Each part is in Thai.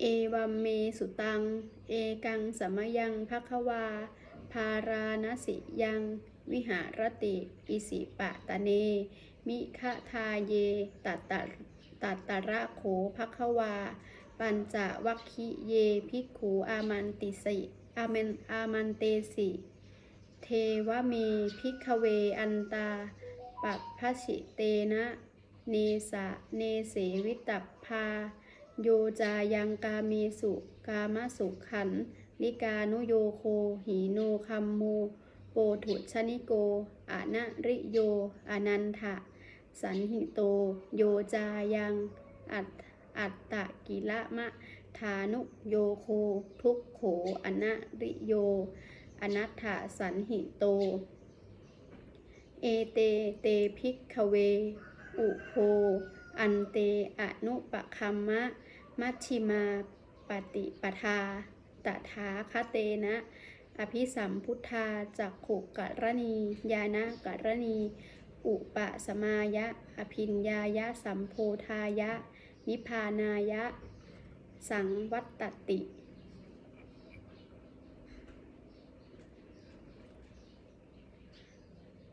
เอวัมเมสุตัง เอกังสมยังภควา พาราณสิยัง วิหารติ อิสิปะตะเน มิฆะทาเยตัตตะตัตตระโขภควา ปัญจวัคคิเยภิกขูอามันติสิอามันอามันเตสิ เทวเมพิกเวอันตาปัปพชิเตนะ เนสะเนเสวิตัปพา โยจายังกาเมสุกามสุขันนิกานุโยโค หีโนคัมโมโปถุชนิโกอานะริโยอนันทะ สันหิโต โยจายัง อัตอัตตะกิละมะทานุโยโค ทุกโขอนะริโย อนัตถะสันหิโต เอเตเตพิกขเว อุโภอันเตอนุปคัมมะ มัชชิมาปฏิปทาตถาคเตนะ อภิสัมพุทธาจักขุกรณียานะกรณี อุปสมายะ อภินญายะสัมโพธายะ นิพพานายะ สังวัตตติ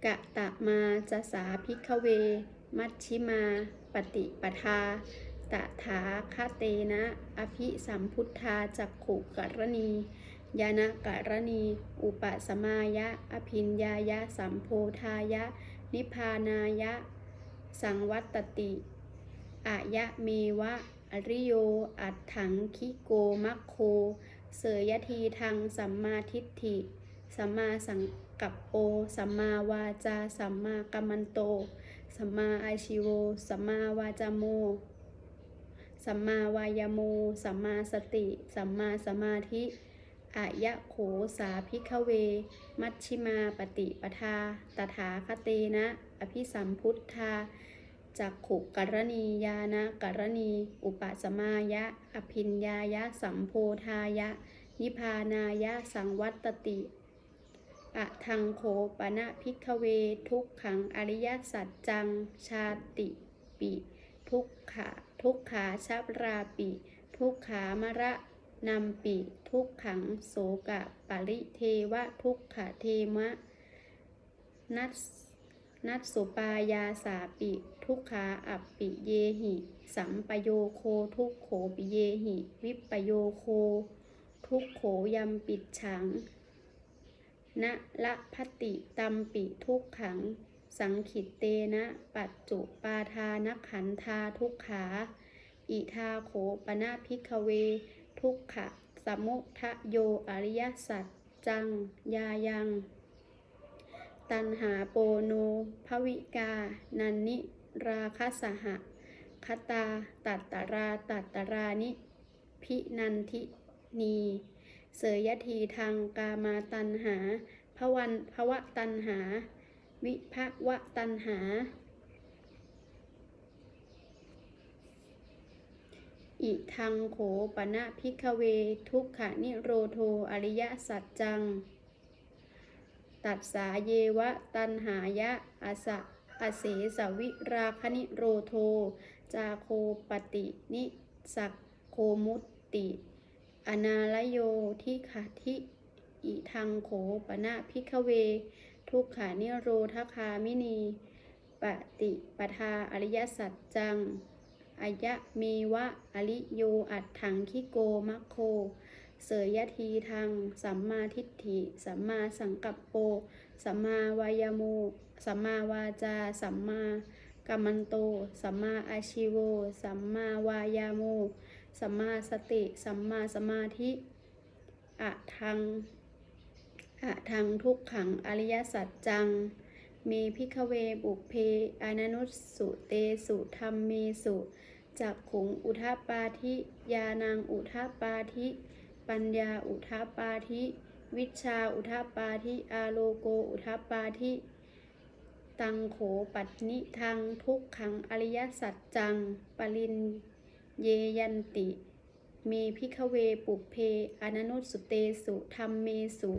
กะตะมาจะสาพิกเว มัชชิมา ปฏิปทา ตถาคเตนะ อภิสัมพุทธาจักขุกรณียานะกรณี อุปสมายะ อภินญายะ สัมโพธายะ นิพพานายะ สังวัตติอายะเมวะ อริโย อัตถังคิโกมัคโค เสยทีทางสัมมาทิฏฐิ สัมมาสังกัปโป สัมมาวาจา สัมมากัมมันโต สัมมาอาชิโว สัมมาวาจาโม สัมมาวายโม สัมมาสติ สัมมาสมาธิอายะโขสาพิกเว มัชชิมาปฏิปทา ตถาคเตนะ อภิสัมพุทธาจักขุกรณียานะกรณี อุปสมายะ อภินญายะ สัมโพธายะ นิพานายะ สังวัตติอะทังโขปนะพิกเว ทุกขังอริยสัจจัง ชาติปิ ทุกขาทุกขาชับราปิ ทุกขามระนำปิทุกขังโสกะปริเทวะทุกขเทมะ นัสนัสสุปายาสาปิ ทุกขาอัปปิเยหิ สัมปโยโคทุกโขปิเยหิ วิปโยโค ทุกโขยมปิดฉังนะละพัตติตัมปิทุกขัง สังขิตเตนะ ปัจจุปาทานขันธาทุกขา อิทาโขปนะพิกเว ทุกขะ สมุทะโยอริยสัจจัง ยายัง ตันหาโปโนภวิกา นันนิราคสหะคตา ตัตตราตัตตรานิ พินันทินี เสยยทีทางกามาตันหาภวันภวะตันหา วิภวะตันหา อิทังโขปนะพิกเว ทุกขานิโรโท อริยสัจจัง ตัดสาเยวะตันหายะอาสะอาเสสวิราคณิโรโท จาโคปตินิสักโคมุตติ อนาลโยทิขาทิ อิทังโขปนะพิกเว ทุกขานิโรธคามินีปฏิปทาอริยสัจจังอายะเมวะอริโยอัตถังคิโกมัคโค เสยยทีทางสัมมาทิฏฐิ สัมมาสังกัปโป สัมมาวายโมสัมมาวาจา สัมมากัมมันโต สัมมาอาชิโว สัมมาวายาโมสัมมาสติ สัมมาสมาธิอะทัง อะทังทุกขังอริยสัจจัง เมพิกเวบุพเพอนานุสสุเตสุธรรมเมสุจักขุงอุทาปาธิยานังอุทาปาธิ ปัญญาอุทาปาธิ วิชาอุทาปาธิอาโลโกอุทาปาธิตังโขปัตนิทังทุกขังอริยสัจจัง ปรินเยยันติ เมพิกเวปุพเพอนานุสสุเตสุธรรมเมสุ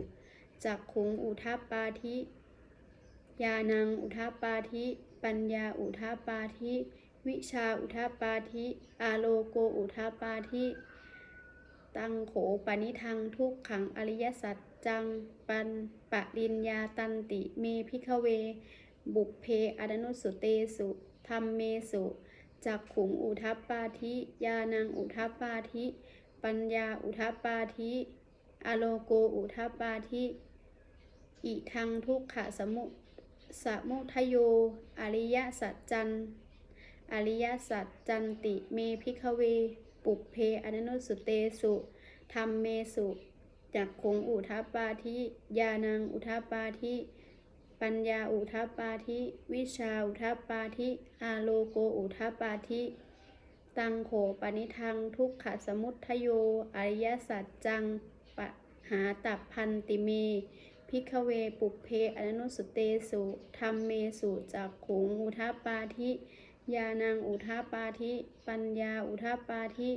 จักขุงอุทาปาธิยานังอุทาปาธิ ปัญญาอุทาปาธิ วิชาอุทาปาธิ อาโลโกอุทาปาธิ ตังโขปนิทังทุกขังอริยสัจจัง ปันปะริญญาตันติเมพิขเว บุพเพอดนุสุเตสุธรรมเมสุจักขุงอุทัปปาธิยานังอุทัปปาธิ ปัญญาอุทัปปาธิ อโลโกอุทัปปาธิ อิทังทุกขะสมุสมุทโย อริยสัจจัน อริยสัจจันติเมพิขเว ปุเพอนันุสุเตสุธรรมเมสุจักขงอุทัปาธิยานังอุทัปาธิปัญญาอุทัปาธิวิชาอุทัปาธิอาโลโกอุทัปปาธิตังโขปนิทังทุกขสมุทโย อริยสัจจังปะหาตับพันติเม พิกเวปุเพอนุสุเตสุธรรมเมสุจักขุงอุทัปปาธิยานังอุทัปปาธิ ปัญญาอุทัปปาธิ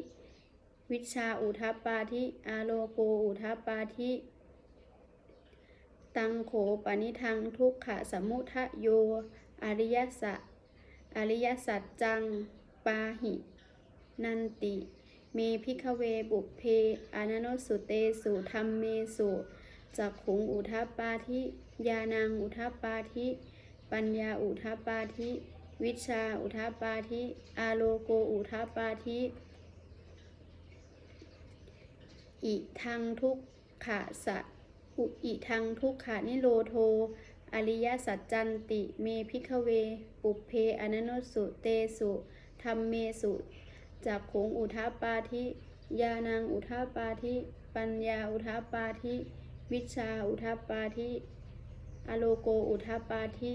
วิชาอุทัปปาธิอาโลโกอุทัปปาธิ ตังโขปนิทังทุกขะสมุทะโย อริยสัจอริยสัจจัง ปาหิ นันติ เมพิกเวบุเพอนันสุเตสุธรรมเมสุ จักขุงอุทัปปาธิยานังอุทัปปาธิ ปัญญาอุทัปปาธิ วิชาอุทัปปาธิ อาโลโกอุทัปปาธิ อิทังทุกขะสะอุอิทังทุกขานิโรโท อริยสัจจันติ เมพิกเว ปุเพอนันสุเตสุธรรมเมสุจักขงอุทัปปาธิยานังอุทัปปาธิ ปัญญาอุทัปปาธิ วิชาอุทัปปาธิอโลโกอุทัปปาธิ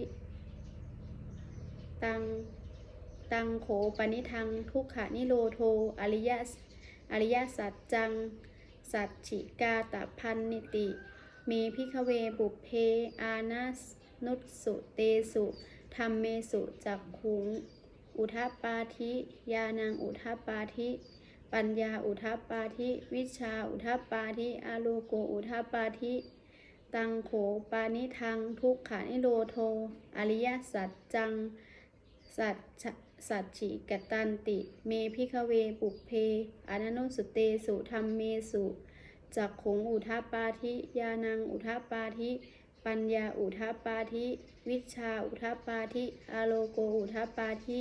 ตังตังโขปนิทังทุกขานิโรโทอริยสอริยสัจจัง สัจฉิกาตพันนิติ เมพิขเวบุพเพ อานาสนุสุเตสุธรรมเมสุจักขุง อุทัปปาธิยานังอุทัปปาธิ ปัญญาอุทัปปาธิ วิชาอุทัปปาธิอาโลโกอุทัปปาธิ ตังโขปานิทัง ทุกขานิโรโท อริยสัจจัง สัจสัจฉิกตันติ เมพิขเวปุพเพอนันโนสุเตสุธรรมเมสุจักขงอุทัปปาธิยานังอุทัปปาธิ ปัญญาอุทัปปาธิ วิชาอุทัปปาธิอาโลโกอุทัปปาธิ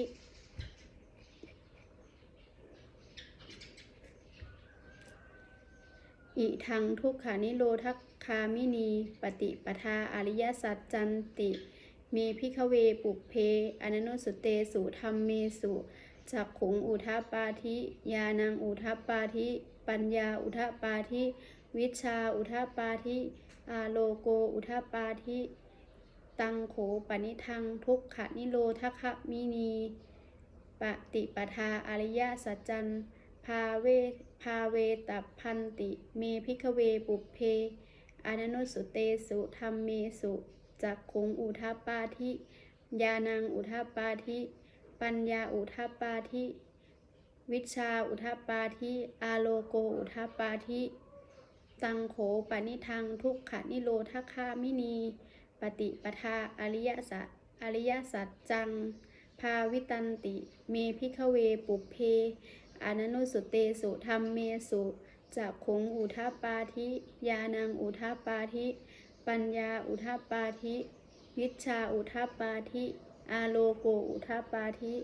อิทังทุกขานิโรธคามินี ปฏิปทาอริยสัจจันติ เมพิขเวปุเพอนันโนสุเตสุธรรมเมสุจักขุงอุทปาธิยานังอุทปาธิ ปัญญาอุทปาธิ วิชาอุทปาธิอาโลโกอุทปาธิ ตังโขปนิทังทุกขนิโรธคมินี ปฏิปทาอริยสัจจัน ภาเวภาเวตับพันติ เมพิขเวปุเพอนันโนสุเตสุธรรมเมสุจักขุงอุทัปปาธิยานังอุทัปปาธิ ปัญญาอุทัปปาธิ วิชาอุทัปปาธิอาโลโกอุทัปปาธิ ตังโขปนิทังทุกขนิโรธคามินี ปฏิปทาอริยสัจอริยสัจจัง ภาวิตันติ เมพิขเวปุเพ อนันโนสุเตสุธรรมเมสุจักขงอุทัปปาธิ ยานังอุทัปปาธิ ปัญญาอุทัปปาธิ วิชาอุทัปปาธิ อาโลโกอุทัปปาธิ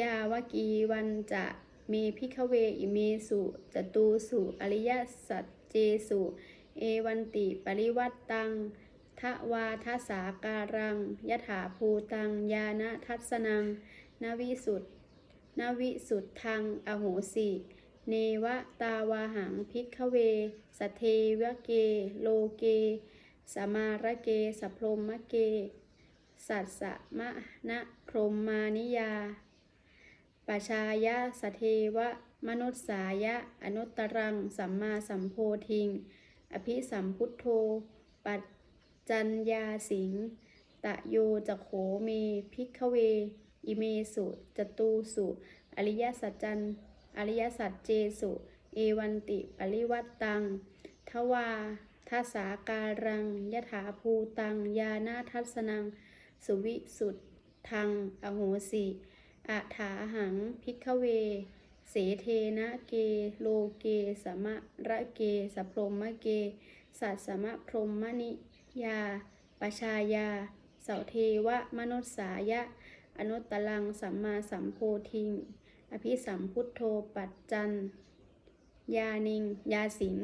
ยาวกีวันจะเมพิขเวอิเมสุจตูสุอริยสัจเจสุ เอวันติปริวัตตัง ทวาทสาการังยถาภูตัง ยานะทัศนัง นวิสุทธนวิสุทธัง อโหสิ เนวตาวาหังพิกเว สเทวเก โลเก สมาระเกสพรหมเก สัสสมะนะพรหมานิยาปชายะสเทวะ มนุษสายะ อนุตตรัง สัมมาสัมโพธิง อภิสัมพุทโธ ปัจ จัญญาสิง ตะโยจะโขเม พิกเว อิเมสุจตูสุ อริยสัจจันอริยสัจเจสุ เอวันติปริวัตตัง ทวาทัสสาการังยถาภูตัง ยานาทัศนัง สุวิสุทธทัง อโหสิอะถาหัง พิกเว เสเทนะเก โลเก สมะระเก สพรหมเก สัตสมะพรหมะนิ ยาปชายา เสาเทวะ มนุษสายะ อนุตตลัง สัมมาสัมโพธิง อภิสัมพุทโธ ปัจจันยานิง ยาสิง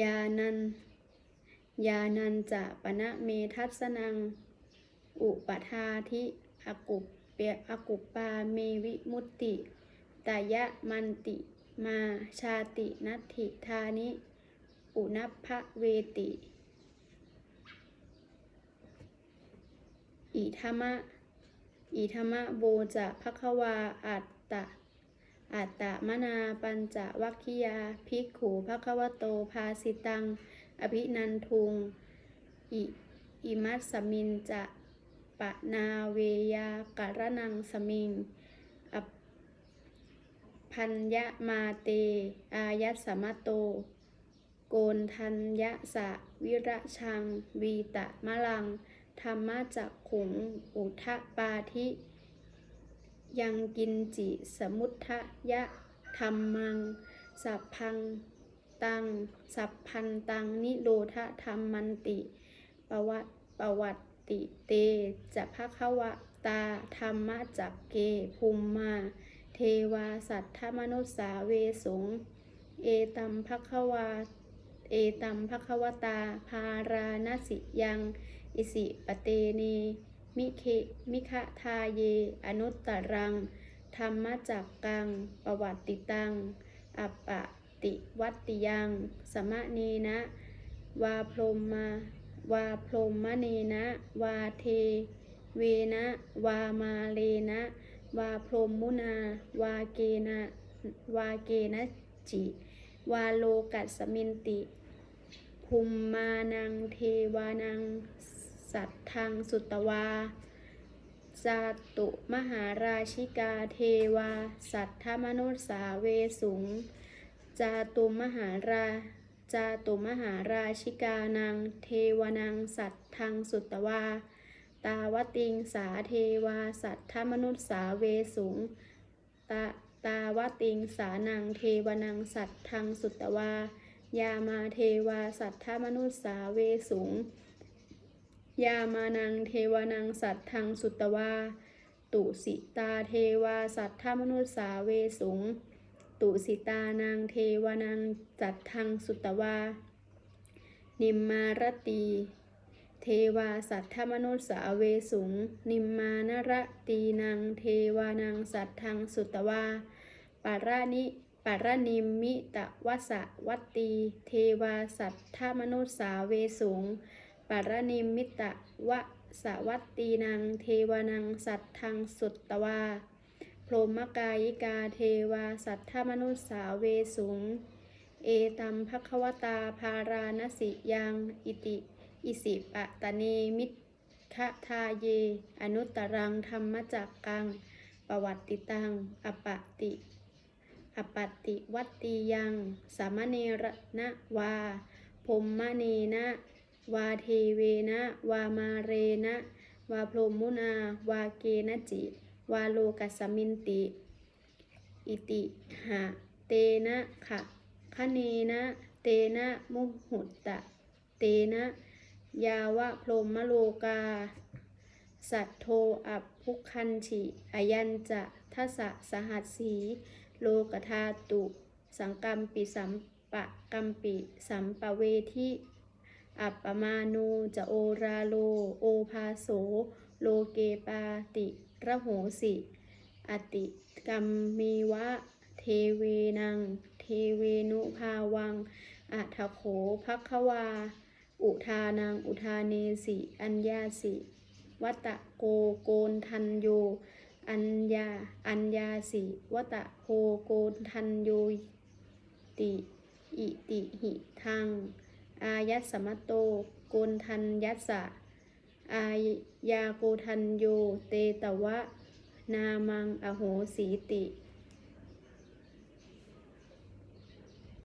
ยานัน ยานันจะปณะเมทัสนัง อุปทาทิอกุปเปอกุปปาเมวิมุตติตายะมันติ มาชาตินัตถิธานิ อุนัพะเวติ อิธรรมะ อิธรรมะโบจะภควาอัตตะ อัตตะมนาปัญจวัคคิยาภิกขูภควโตภาสิตัง อภินันทุง อิอิมัสสมินจะปะนาเวยาการนังสมิงอพัญญมาเต อายัสสมะโต โกนทัญญะสะวิระชัง วีตะมะลัง ธรรมะจักขุง อุทะปาธิ ยังกินจิสมุทะยะธรรมัง สัพพังตัง สัพพันตัง นิโรธธรรมมันติปวัตปวัตติเต จะภควตา ธรรมะจักเก ภูมิมา เทวาสัทธมนุสสาเวสง เอตัมภควา เอตัมภควตาภาราณสิยัง อิสิปเตเน มิเคมิคะทาเย อนุตตรัง ธรรมจักกัง ประวัติตัง อัปปะติวัตติยัง สมะเนนะ วาพรหมาวาพรหมเนนะ วาเท เวนะ วามาเลนะ วาพรหมุนา วาเกนะ วาเกนะจิ วาโลกัสสมินติ ภุมมานังเทวานัง สัตทังสุตวาจาตุมหาราชิกาเทวา สัทธมนุสสาเวสุง จาตุมหารา จาตุมหาราชิกานัง เทวานัง สัตทังสุตวา ตาวติงสาเทวา สัทธมนุสสาเวสุง ตาตาวติงสานังเทวานัง สัตทังสุตตวา ยามาเทวาสัทธมนุสสาเวสุง ยามานังเทวานังสัตทังสุตตวา ตุสิตาเทวาสัทธมนุสสาเวสุง ตุสิตานังเทวานังสัตทังสุตตวา นิมมารตี เทวาสัทธมนุสสาเวสุง นิมมานรตีนังเทวานังสัตทังสุตตวาปารานิ รนิมมิตะวสะวัตตี เทวาสัทธมนุสสาเวสุงปารณิมมิตะวะสวัตตีนังเทวานังสัตทังสุตตวาพรหมกายิกาเทวาสัทธมนุสสาเวสุง เอตัมภควตาภาราณสิยังอิติ อิสิปะตะเนมิคะทาเย อนุตตรังธรรมจักกัง ประวัติตัง อปปติ อปติวัตติยังสามเนระนะวาพรหมเนนะวาเทเวนะ วามาเรนะ วาพรหมุนา วาเกนะจิ วาโลกัสมินติ อิติหะเตนะขะคะเนนะ เตนะมุหุตตะ เตนะ ยาวะพรหมโลกา สัทโทอัพพุคันฉิอายัญจะทัสสะสหัสสี โลกธาตุ สังกัมปิสัมปะกัมปิสัมปะเวทิอัปปมานูจะโอราโล โอภาโส โลเกปาติระโหสิ อติกัมมีวะ เทเวนัง เทเวนุภาวัง อัทโขภัคควา อุทานัง อุทาเนสิ อัญญาสิ วัตะโกโกนทันโย อัญญา อัญญาสิวตะโคโกทันโยติ อิติหิทัง อายัสมะโตโกนทันยัสสะ อายาโกทันโย เตตวะ นามังอโหสีติ